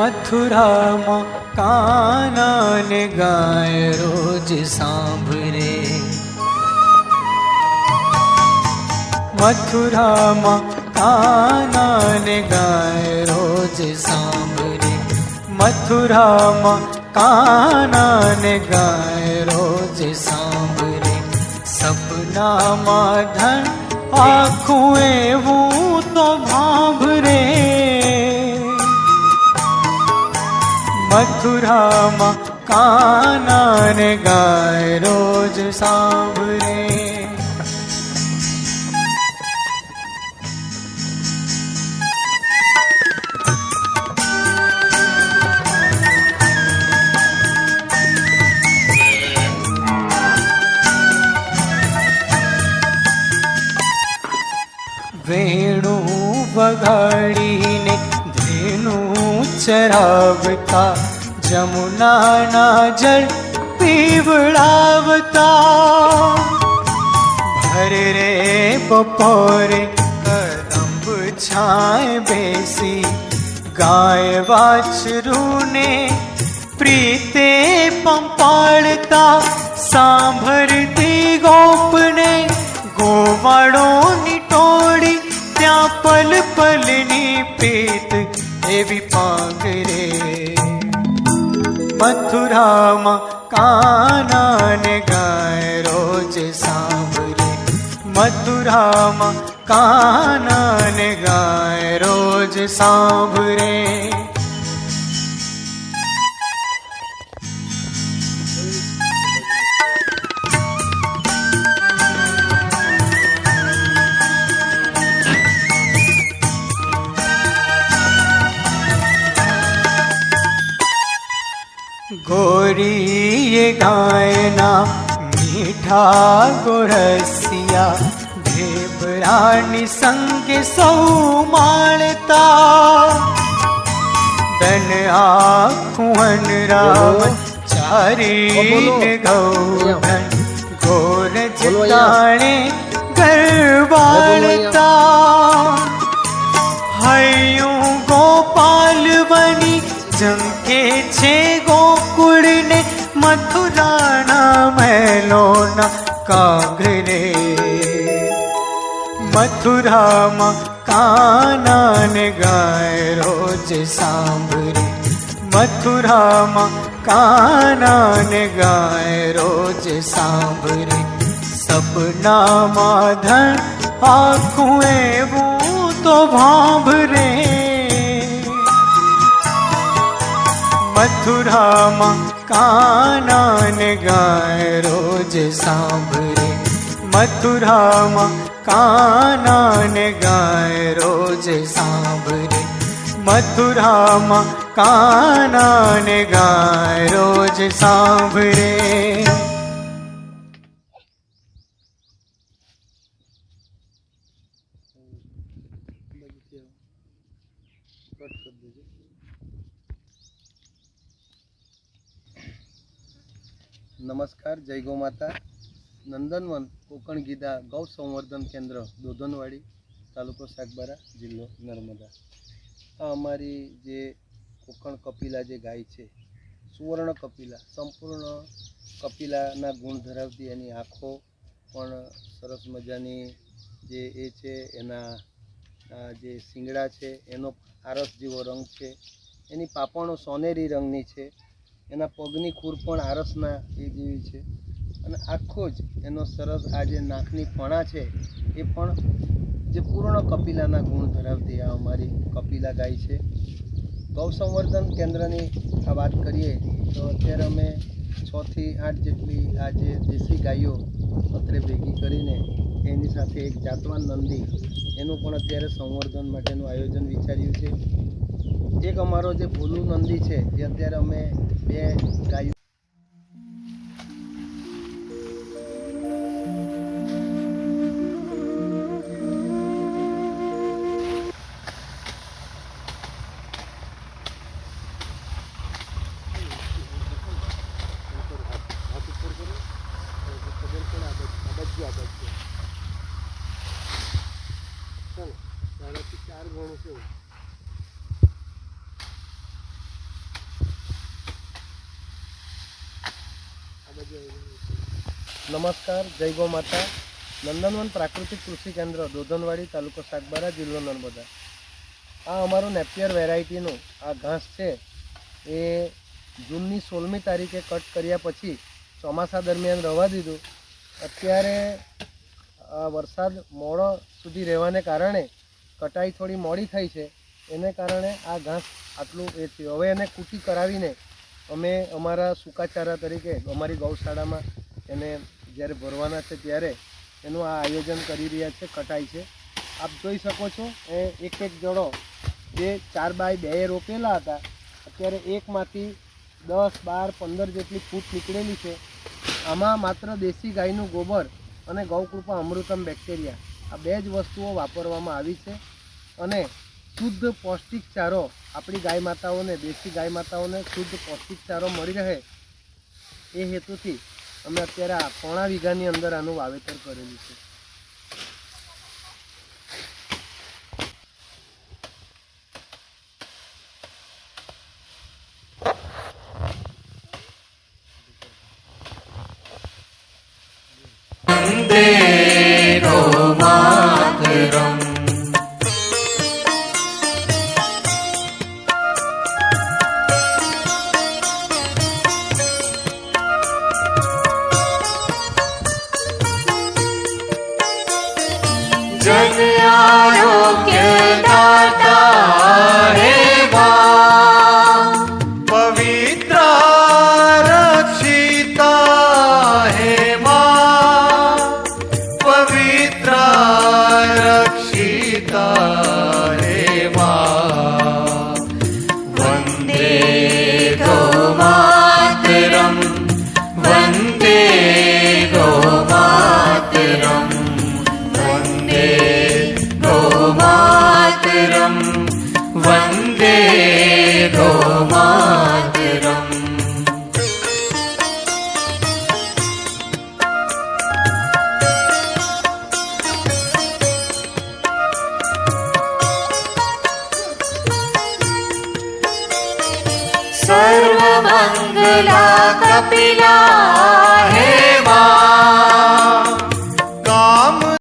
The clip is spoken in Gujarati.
મથુરામાં કાનાને ગાય રોજ સાંભળે. મથુરામાં કાનાને ગાય રોજ સાંભળે. મથુરામાં કાનાને ગાય રોજ સાંભળે. સપનામાં ધન આખું એવું તો ભાંભરે. મથુરામાં કાનાને ગાય રોજ સાંભળે. વેણું વગાડીને ધેનું चरावता जमुना ना जल पीवड़ावता भर रे बपोरे कदम्ब छाए बेसी। गाय वाचरू ने प्रीते पम् सोपने गोबो મથુરામાં કાનાને ગાય રોજ સાંભળે. મથુરામાં કાનાને ગાય રોજ સાંભળે. ગોરીએ ગાયના મીઠા ગોરસિયા ઢેબરાની સંગે સૌ માણતા ધન આખું રામ ચારીને ગૌધન ગોર જાણે ગરબાળતા બની છે ગોકુળને મથુરાના મહેલોના કાંગરે મથુરામાં કાનાને ગાય રોજ સાંભળે. મથુરામાં કાનાને ગાય રોજ સાંભળે. સપનામાં ધન આખું એવું તો ભાંભરે. મથુરામાં કાનાને ગાય રોજ સાંભળે. મથુરામાં કાનાને ગાય રોજ સાંભળે. મથુરામાં કાનાને ગાય રોજ સાંભળે. નમસ્કાર, જય ગૌ માતા. નંદનવન કોકણ ગીધા ગૌ સંવર્ધન કેન્દ્ર, દોધનવાડી, તાલુકો સાગબારા, જિલ્લો નર્મદા. આ અમારી જે કોકણ કપિલા જે ગાય છે, સુવર્ણ કપિલા, સંપૂર્ણ કપિલાના ગુણ ધરાવતી એની આંખો પણ સરસ મજાની જે એ છે, એના જે શિંગડા છે, એનો આરસ જેવો રંગ છે. એની પાપણો સોનેરી રંગની છે. એના પગની ખૂર પણ આરસના એ જેવી છે. અને આખો જ એનો સરસ આ જે નાકની ફણા છે, એ પણ જે પૂર્ણ કપિલાના ગુણ ધરાવતી આ અમારી કપિલા ગાય છે. ગૌ સંવર્ધન કેન્દ્રની વાત કરીએ, તો અત્યારે અમે છથી આઠ જેટલી આ જે દેશી ગાયો અત્રે ભેગી કરીને એની સાથે એક જાતવાન નંદી, એનું પણ અત્યારે સંવર્ધન માટેનું આયોજન વિચાર્યું છે. એક અમારો જે ભોલુ નંદી છે જે અત્યારે અમે બે ગાયો નમસ્કાર, જય ગો માતા. નંદનવન પ્રાકૃતિક કૃષિ કેન્દ્ર, દોધનવાડી તાલુકો સાગબારા જિલ્લો નર્મદા. આ અમારું નેપિયર વેરાયટીનું આ ઘાસ છે. એ જૂનની સોળમી તારીખે કટ કર્યા પછી ચોમાસા દરમિયાન રવા દીધું. અત્યારે વરસાદ મોડો સુધી રહેવાને કારણે કટાઈ થોડી મોડી થઈ છે. એને કારણે આ ઘાસ આટલું એ થયું. હવે એને કૂટી કરાવીને અમે અમારા સૂકાચારા તરીકે અમારી ગૌશાળામાં એને જ્યારે ભરવાના છે ત્યારે એનું આ આયોજન કરી રહ્યા છે, કટાઈ છે. આપ જોઈ શકો છો, એ એક એક જણો જે ચાર બાય બે રોપેલા હતા, અત્યારે એકમાંથી દસ, બાર, પંદર જેટલી ફૂટ નીકળેલી છે. આમાં માત્ર દેશી ગાયનું ગોબર અને ગૌકૃપા અમૃતમ બેક્ટેરિયા આ બે જ વસ્તુઓ વાપરવામાં આવી છે. અને શુદ્ધ પૌષ્ટિક ચારો આપણી ગાય માતાઓને, દેશી ગાય માતાઓને શુદ્ધ પૌષ્ટિક ચારો મળી રહે એ હેતુથી અમે અત્યારે આ પોણા વીઘાની અંદર આનું વાવેતર કરેલું છે. સર્વમંગલા કપિલા